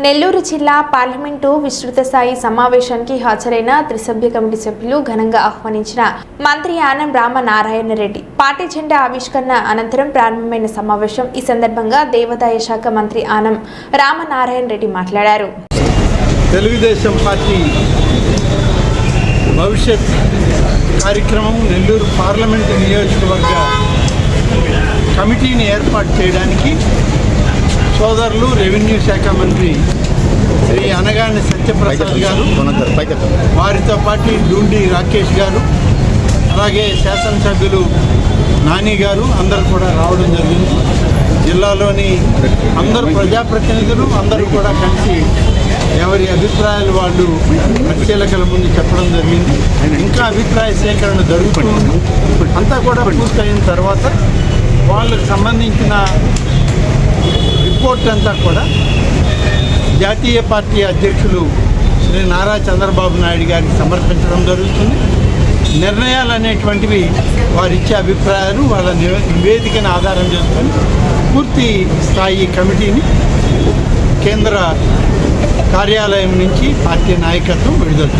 నెల్లూరు జిల్లా పార్లమెంటు విస్తృత స్థాయి సమావేశానికి హాజరైన త్రిసభ్య కమిటీ సభ్యులు ఘనంగా ఆహ్వానించిన మంత్రి ఆనం రామనారాయణ రెడ్డి. పార్టీ జెండా ఆవిష్కరణ అనంతరం ప్రారంభమైన సమావేశం ఈ సందర్భంగా దేవాదాయ శాఖ మంత్రి ఆనం రామనారాయణ రెడ్డి మాట్లాడారు. తెలుగుదేశం పార్టీ భవిష్యత్ కార్యక్రమం నెల్లూరు పార్లమెంటు నియోజకవర్గ కమిటీని ఏర్పాటు చేయడానికి సోదరులు రెవెన్యూ శాఖ మంత్రి శ్రీ అనగాని సత్యప్రసాద్ గారు వారితో పాటు డూండి రాకేష్ గారు అలాగే శాసనసభ్యులు నాని గారు అందరూ కూడా రావడం జరిగింది. జిల్లాలోని అందరు ప్రజాప్రతినిధులు అందరూ కూడా కలిసి ఎవరి అభిప్రాయాలు వాళ్ళు పరిశీలకల ముందు చెప్పడం జరిగింది. ఇంకా అభిప్రాయ సేకరణ జరుగుతుంది అంతా కూడా పూర్తయిన తర్వాత వాళ్ళకు సంబంధించిన రిపోర్ట్ అంతా కూడా జాతీయ పార్టీ అధ్యక్షులు శ్రీ నారా చంద్రబాబు నాయుడు గారికి సమర్పించడం జరుగుతుంది. నిర్ణయాలు అనేటువంటివి వారు ఇచ్చే అభిప్రాయాలు వాళ్ళ నివే- నివేదికను ఆధారం చేసుకొని పూర్తి స్థాయి కమిటీని కేంద్ర కార్యాలయం నుంచి పార్టీ నాయకత్వం విడుదల